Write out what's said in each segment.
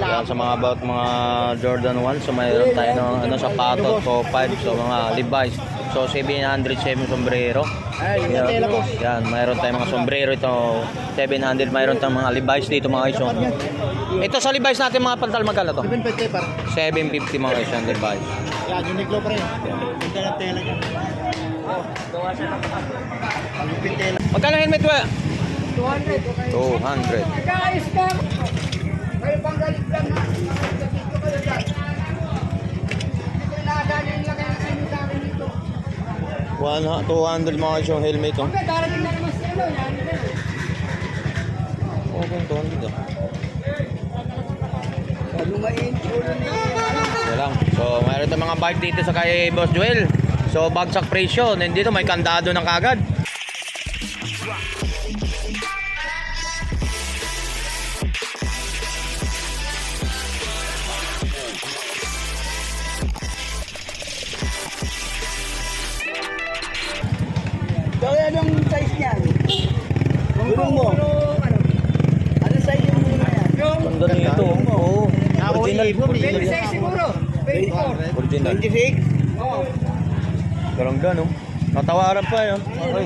Yan, sa mga about mga Jordan 1, so mayroon tayo ng ano, sapatos, so 5, so mga Levi's. So 707 sombrero. Yan, yan, mayroon tayong mga sombrero ito, 700, mayroon tayong mga Levi's dito mga iso. Ito sa Levi's natin mga pantal magkano to? 750 par. 750 mga iso Levi's. Yan, Uniqlo pa rin. Magkano helmet mo? 200. 200. Guys, ka! Kayo pang galit lang na. Dito kayo dyan. Dito nakagaling lang kayo sa inyo sa akin dito. One, 200 mga iso helmet oh. Okay, darating na naman si ano. Yan, yan. Okay, 200 ah. Lumain, ulo ni Ito lang. So, mayroon tayong mga bike dito sa kay Boss Joel. So, bagsak presyo. Nandito may kandado ng kagad. Kaya anong size niyan? Gulong mo? Ano size yung gulong niya? Ganda nito. Oo. Original. 26 siguro. 24. Original. 26? Oo. Garang gano. Natawaran pa yun. Okay.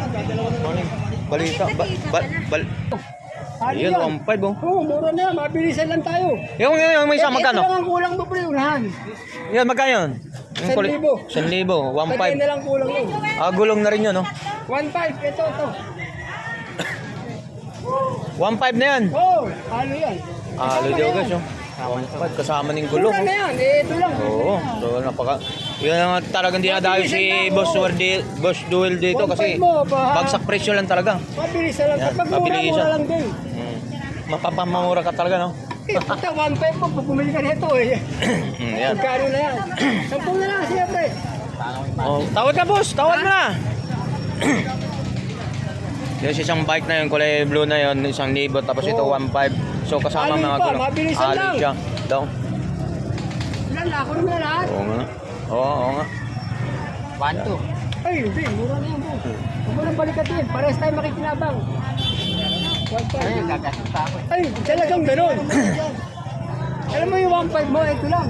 Morning. Balita. Ba, ba, bal. Ayun, 1.5 oh. Oo, mura na. Mabilisan lang tayo. Yung, yung, yung may isa Eh, Ito magkano? lang ang kulang mo, pre. Unahan. Yan, magkano yun? Yung San kuli- libo. San libo. Pagkain na 1.5. lang kulang mo. Ah, gulong na rin yun, no? 1.5. Ito, ito. 1.5 na yan. Oo, oh, ano yan? Ah, Kasama ludo yan. 1.5 kasama ng gulong. Mura oh. na yan. Eh, ito lang. Oo, so napaka yun ang talagang dinadayo si Boss Duel, Boss Duel dito kasi bagsak presyo lang talaga. Mabilisan lang. Yan, Kapag mura, mabilisan. mura lang din. Mm. Mapapamamura ka talaga, no? Eh, puta, 1.5 po. Pag bumili ka nito, eh. Mm, yan. Magkano na yan? Sampung na lang siya, pre. Oh, tawad ka, boss. Tawad mo na. Yung isang bike na yun, kulay blue na yun, isang libo, tapos ito Oo. 1.5. So kasama Alin mga pa, gulong. mabilisan Alin lang. siya. Daw. Ilan na? Ako na lahat. Oo nga. Oo, oo nga. Ay, hindi. Mura na yan, bro. Huwag mo nang balikatin. Parehas tayo makikinabang. Ay, gagastos pa ako. Ay, talagang ganun. Alam mo yung 1.5 mo, ito lang.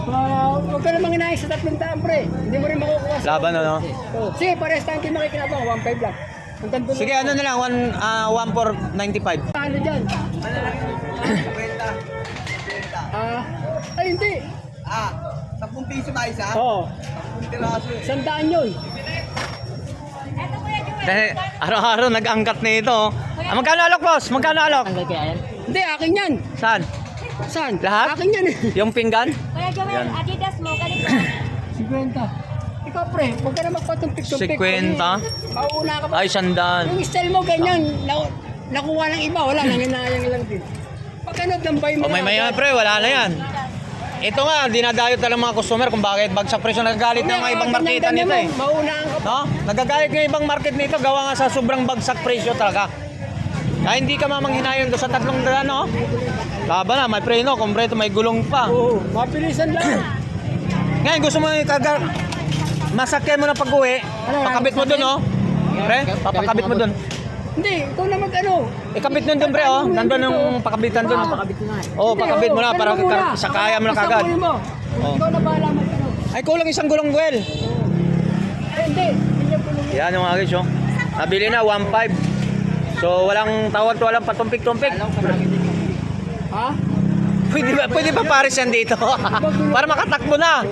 Uh, huwag ka namang inaayos sa tatlong daan, pre. Hindi mo rin makukuha sa... Laban, ano? Oh. Sige, parehas tayo tayo makikinabang. 1.5 lang. Sige, ano na lang, 1 ah 1 for 95. Ano dyan? Ah, ay hindi. Ah, 10 piso ba isa? Oo. 10 piraso eh. Sandaan yun. Dahil araw-araw nag-angkat na ito. oh. Ah, magkano alok, boss? Magkano alok? Hindi, akin yan. Saan? Saan? Lahat? Akin yan eh. Yung pinggan? Kuya Joel, Yan. Adidas mo, ganito. 50. Ikaw pre, huwag ka na magpatumpik-tumpik. 50? Mauna ka pa. Ay, sandaan. Yung style mo ganyan, na, nakuha ng iba, wala, nanginayang lang din. Pag ano, dambay mo O may maya pre, wala na yan. Ito nga, dinadayo talaga mga customer kung bakit bagsak presyo. Nagagalit na mga ibang marketan nito eh. Maunaan ka. No? Nagagalit ng ibang market nito gawa nga sa sobrang bagsak presyo talaga. Kaya hindi ka mamanghinayon doon sa tatlong daan, no? Laban na, may preno, kompleto, may gulong pa. Oo, mabilisan lang. Ngayon, gusto mo yung kagar... Masakyan mo na pag-uwi, pakabit mo doon, no? Pre, papakabit mo doon. Hindi, ikaw na mag ano. Ikabit nun doon, pre, oh. Nandun yung pakabitan doon. Oo, oh, Hindi, pakabit mo oo, na para ganun muna. sa kaya mo na kagad. mo. Oo. Ikaw na bahala mag ano. Ay, kulang isang gulong, Guel. Eh, hindi, mo. Yan yung guys, oh. Nabili na, 1.5. So, walang tawad, walang patumpik-tumpik. Ha? Pwede ba, pwede ba pares yan dito? Para makatakbo na.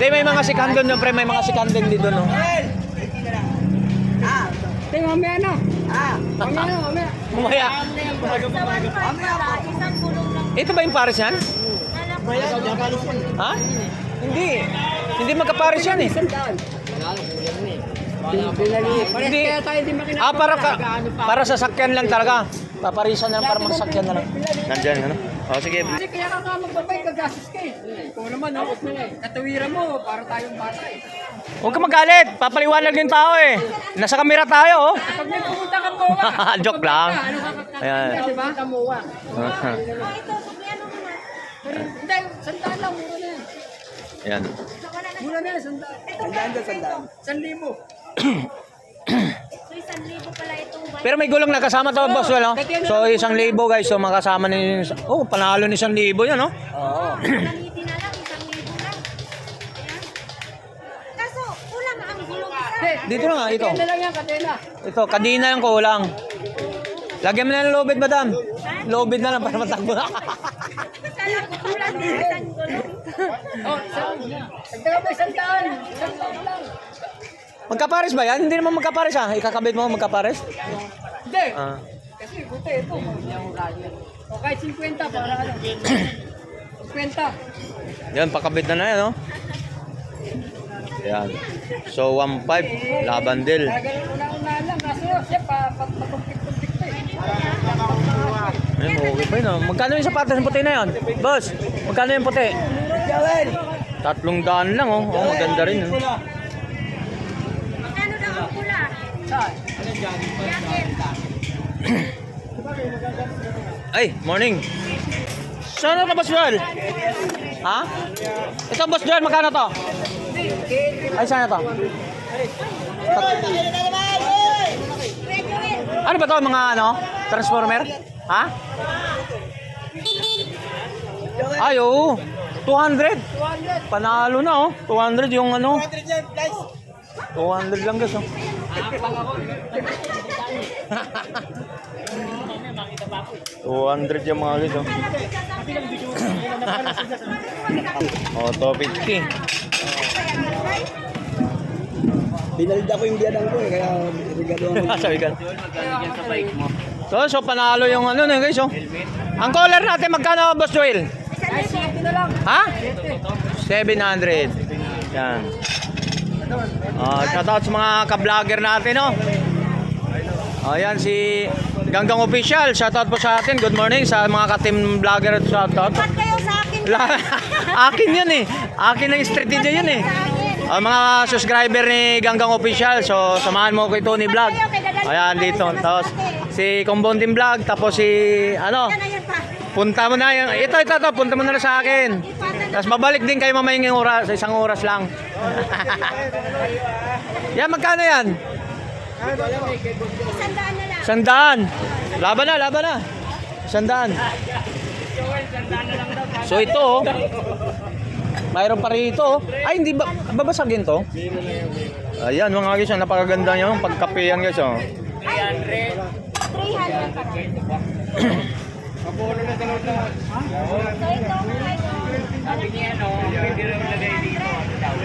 Hindi, may mga sikandon doon, pre. May mga sikandon dito, no? Hindi, mamaya na. Mamaya na, mamaya. Mamaya. One part pala, isang gulong lang. Ito ba yung pares yan? Ha? Hindi. Hindi magkapares yan, eh. Hindi. Ah, para ka, para sa sakyan lang talaga. Paparisan na lang para masakyan na lang. Nandyan, ano? O, sige. Kasi kaya ka nga magbabay, gagastos ka eh. Ikaw naman, no? Katawiran mo, para tayong bata eh. Huwag ka magalit. Papaliwanag yung tao, eh. Nasa kamera tayo, oh. Pag may pumunta ka po, Joke lang. ano kakakain Ayan. ka, di ba? Kamuwa. Oh. Hindi, sandaan lang, mura na yan. Yan. So, wala na Mura na yan, sandaan. Sandaan dyan, sandaan. San libo. Isang libo pala itong bike. Pero may gulong na kasama to, boss, well, no? So, isang libo, guys. So, makasama ni... Oh, panalo ni isang libo yan, no? Oo. Gamitin na lang, isang libo lang. Ayan. Kaso, kulang ang gulong isa. Dito na nga, ito. Katena lang yan, katena. Ito, kadina yung kulang. Lagyan mo na ng lobid, madam. Lobid na lang para matakbo na. Kala ko kulang din isang gulong. Oh, isang. Nagtaga pa isang daan. Isang daan lang. Magkapares ba yan? Hindi naman magkapares, ha? Ikakabit mo magkapares? Hindi. Ah. Kasi buti ito. O kahit 50 para ano. 50. Yan, pakabit na na yan, no? Yan. So, 1.5, labandel. Gagaling una-una lang. Kaso siya pa, pa, patumpik-tumpik pa eh. Ayun, okay pa yun, no? Magkano yung sapatos ng puti na yun? Boss, magkano yung puti? Tatlong daan lang, oh. Oh, maganda rin, oh. Ay, morning. Saan na Boss Joel? Ha? Ito Boss Joel, magkano to? Ay, saan na to? Ano ba to mga ano? Transformer? Ha? Ay, oo. 200. Panalo na oh. 200 yung ano. 200 lang guys oh. Apang ako. 200 yung mga guys, oh. oh, to 50. Binalda ko yung biyanang ko eh, kaya regaloan ko. Sabi ka. sa bike mo. So, so panalo yung ano na guys, oh. Ang collar natin magkano, Boss Joel? Ha? 700. Yan. Ah, oh, shout out sa mga ka-vlogger natin, oh. Oh, yan si Ganggang Official. Shoutout po sa atin. Good morning sa mga ka-team vlogger. Shoutout. Ba't kayo sa akin? Akin yun eh. Akin ang strategy yun eh. Ang mga subscriber ni Ganggang Official, so samahan mo kay Tony Vlog. Ayan dito. Tapos si Kumbondin Vlog, tapos si ano, Yan yan punta mo na yung, ito, ito, ito, punta mo na sa akin. Tapos mabalik din kayo mamayang oras, sa isang oras lang. yan, magkano yan? Isang. Sandaan. Laban na, laban na. Sandaan. So ito, oh. mayroon pa rin ito. oh. Ay, hindi ba, babasagin to? Ayan, mga guys, ang napakaganda niya. Yung pagkape yan, guys, oh. 300 pa rin.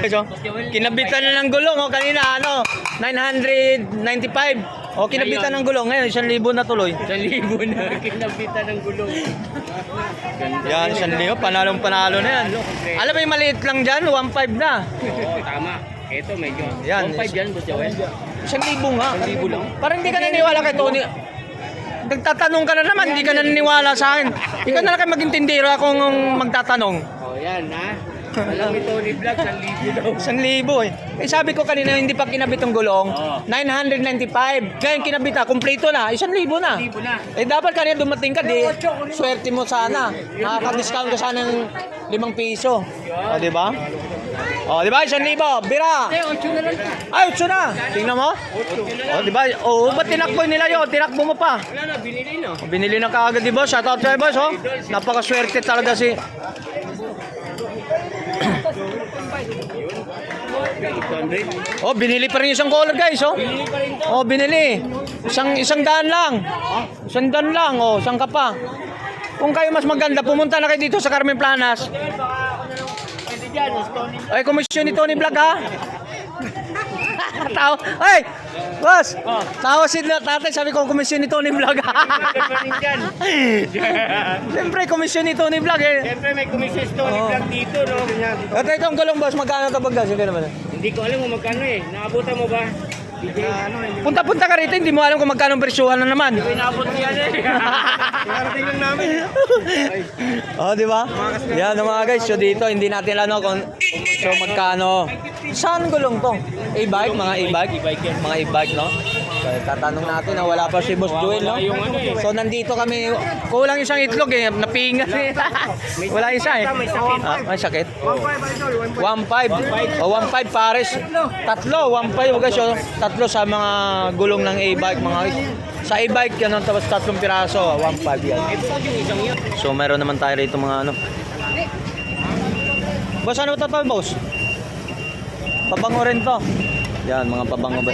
Guys, oh. Kinabitan na ng gulong, oh. Kanina, ano, 995. Oh, kinabitan ng gulong. Ngayon, 1,000 na tuloy. 1,000 na kinabitan ng gulong. Yan, 1,000. Panalong panalo na yan. Alam mo yung maliit lang dyan, 1,500 na. Oo, tama. Ito medyo. Yan. 1,500 yan, Boss Joel. 1,000 nga. 1,000 lang. Parang hindi ka naniniwala kay Tony. Nagtatanong ka na naman, hindi ka naniniwala sa akin. Ikaw na lang kayo maging tindero akong magtatanong. Oh, yan ha. Alam ni Tony Vlog, 1,000 daw. Isang libo eh. Eh sabi ko kanina hindi pa kinabit ang gulong. Oo. 995. Ngayon kinabit na, kumpleto na. Isang libo na. 1,000 na. Eh dapat kanina dumating ka di. Swerte mo sana. Nakaka-discount ka sana ng limang piso. O, di ba? O, di ba? Isang libo. Bira. Eh, 8 na lang. Ay, utso na. Tingnan mo. O, di ba? O, ba't tinakbo nila yun? Tinakbo mo pa. Wala na, binili no. Binili na kaagad di boss. Shoutout sa'yo boss, oh. Napakaswerte talaga si... Oh, binili pa rin isang collar guys, oh. Binili pa rin to. Oh, binili. Isang isang daan lang. Isang daan lang, oh. Isang ka pa. Kung kayo mas maganda, pumunta na kayo dito sa Carmen Planas. Ay, komisyon ni Tony Vlog, ha? Tawa. Ay! Boss! Tawa si tatay, sabi ko komisyon ni Tony Vlog. Siyempre, komisyon ni Tony Vlog, eh. Siyempre may commission si Tony. Vlog dito no. Ito, itong gulong, boss. Magkano ito pagkas? Hindi ko alam kung magkano eh. Naabutan mo ba? Ano. Punta-punta ka rito, hindi mo alam kung magkano ang presyuhan na naman. Pinabot niya eh. Lang namin. oh, di ba? Yan ang mga guys. So dito, hindi natin alam no, kung so magkano. Saan gulong to? E-bike? Mga e-bike? Mga e-bike, no? Okay, tatanong natin na wala pa si Boss Joel, no? ano eh. So, nandito kami. Kulang isang itlog eh. Napingat eh. wala isa eh. Ah, may sakit? 1.5. O, 1.5 pares. Tatlo, 1.5. Guys, oh. tatlo sa mga gulong ng e-bike. Mga sa e-bike yan, tapos tatlong piraso. 1.5 yan. So, meron naman tayo rito mga ano. Boss, ano to to, boss? Pabango rin to. Yan, mga pabango ba?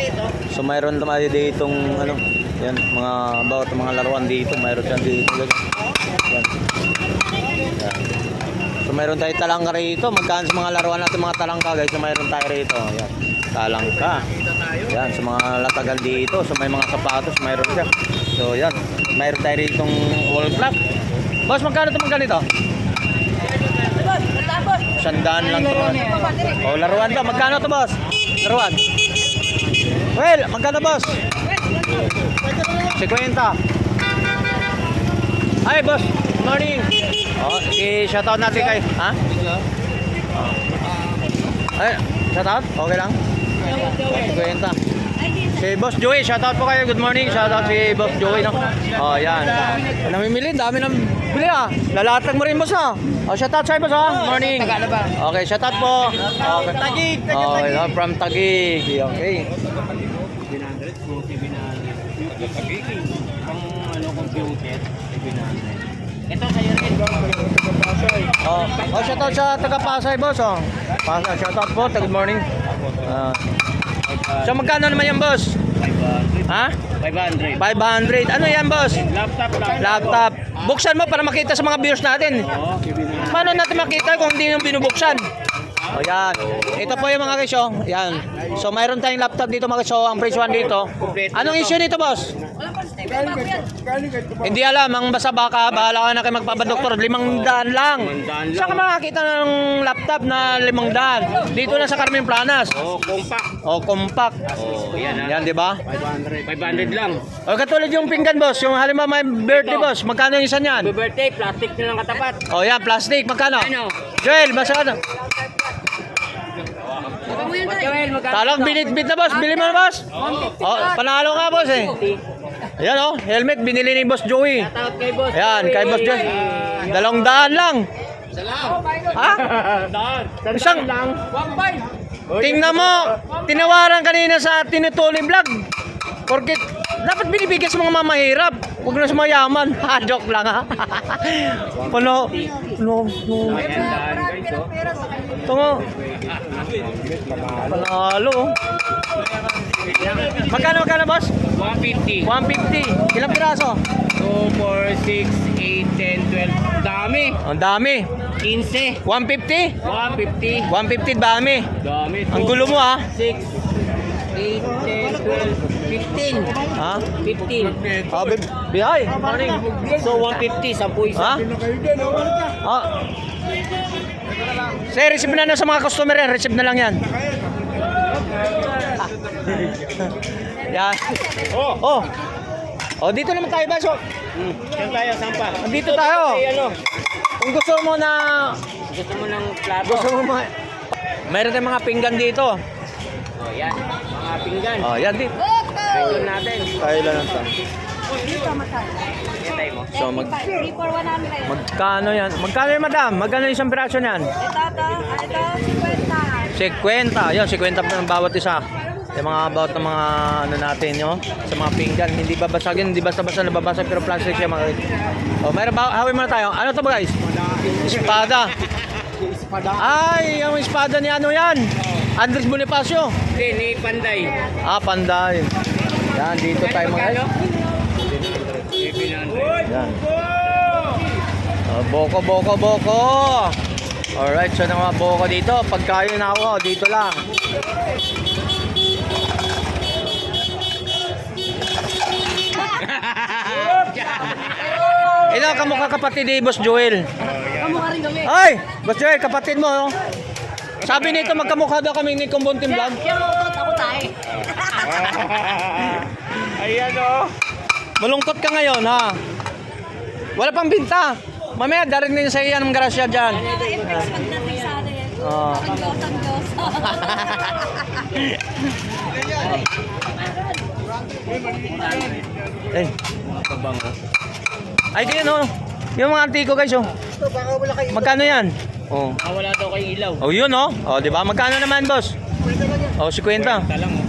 So, mayroon tayo ditong ano, yan, mga about mga laruan dito. Mayroon yan dito. Yan. Yan. So, mayroon tayo talangka rito. Magkaan sa mga laruan natin mga talangka, guys. So, mayroon tayo rito. Yan. Talangka. Yan, sa mga latagal dito. So, may mga sapatos, mayroon siya. So, yan. Mayroon tayo ritong wall clock. Boss, magkano ito magkano ito? Sandaan lang to. Oh, laruan to. Magkano to, boss? Laruan. Well, magkano, boss? 50. Ay, boss. Good morning. Oh, i-shoutout natin kay... Ha? Oh. Ay, shoutout? Okay lang? 50. Si Boss Joey, shoutout po kayo. Good morning. Shoutout si Boss Joey, no? Oh, yan. Namimili, dami ng bili ah. Lalatag mo rin, boss ah. Oh, shoutout sa'yo, boss ah. Morning. Okay, shoutout po. Okay. Tagig. Okay, no, from Tagig. Okay. Binandret. Pang ano, computer, binandret. Ito sa'yo rin. Oh, oh shoutout sa taga Pasay, boss oh. Pasay, shoutout po. Good morning. Ah. so magkano naman yan, boss? 500. Ha? 500. 500. Ano yan, boss? Laptop. Laptop. Buksan mo para makita sa mga viewers natin. Oo. Paano natin makita kung hindi yung binubuksan? O yan. Ito po yung mga kesyo. Yan. So mayroon tayong laptop dito mga kesyo. Ang presyohan dito. Anong issue nito boss? Hindi alam. Ang basta baka, bahala ka na kayo magpapadoktor. Limang daan lang. Saan ka makakita ng laptop na limang daan? Dito na sa Carmen Planas. Oh, compact. O compact. Oh, yan ha. Yan, di ba? 500. 500 lang. O katulad yung pinggan boss. Yung halimbawa may birthday boss. Magkano yung isa niyan? Birthday, plastic na lang katapat. O yan, plastic. Magkano? Ano? Joel, basta ano? Joel, magkano? Talag binitbit na boss, bili mo na boss. Oh, panalo nga boss eh. Ayan oh, helmet binili ni Boss Joey. Shoutout kay boss. Ayan, kay Boss Joey. Dalawang daan lang. Ha? Isang- lang. Tingnan mo, tinawaran kanina sa Tinutuloy Vlog. Porkit dapat binibigyan sa mga mamahirap. Huwag na sa mayaman. Ha, joke lang ha. Pano, no, no. Nga. Panalo. Magkano, magkano boss? 150. 150. Ilang piraso? 2, 4, 6, 8, 10, 12. Dami. Ang dami. 15. 150? 150. 150 dami. Dami. Ang gulo mo ha. 6, 8, 10, 12, 15. Ha? 15. Ah, bib bihay. Morning. So 150, 10 isa. Ha? Ah. Sir, receive na na sa mga customer yan. Receive na lang yan. yan. Oh, Oh. Oh, dito naman tayo ba? So, hmm. Saan tayo, sampa? Andito tayo. Ay, ano? kung gusto mo na Gusto mo ng plato? gusto mo ma Meron tayong mga pinggan dito. Oh, yan. Mga pinggan. Oh, yan din. Ito natin. Tayo lang. Yan tayo mo. So, mag 3 for 1 namin na yun. magkano yan? Magkano yan, madam? Magkano yung isang piraso niyan? Ito, ito, ito, 50. 50. Yun, 50 pa ng bawat isa. Yung mga about ng mga ano natin, no? Sa mga pinggan. Hindi babasagin, hindi basta-basta nababasag pero plastic siya mga Oh, mayroon ba? Hawin muna tayo. Ano to ba guys? Espada. Ay, yung espada ni ano yan? Andres Bonifacio. Hindi, ni Panday. Ah, panday. Yan, dito tayo mga guys. 700. Yan. Oh, boko, boko, boko. Alright, so ng mga boko dito, pagkain na ako, dito lang. Ito, kamukha kapatid ni Boss Joel. Kamukha rin kami. Ay, Boss Joel, kapatid mo. Oh. Sabi nito, magkamukha daw kami ni Kumbuntin Vlog. Utot, ako tayo. Ayan o. Malungkot ka ngayon, ha? Wala pang binta. Mamaya, darin din sa iyan ng grasya dyan. Ito, effects pagdating sa ano yan. Oo. Ang Diyos, ang Diyos. Eh, Mga pabango. ay kayo no. Yung mga antiko guys oh. Magkano yan? Oh. Ah, wala daw kayong ilaw. Oh, yun oh. Oh, di ba? Magkano naman, boss? Oh, 50. Kwenta lang oh.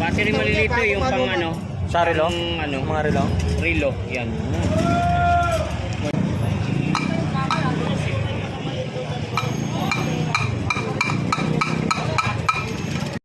Battery malilito yung pang ano. Sa relo? Pang ano. Mga relo. Relo. Yan.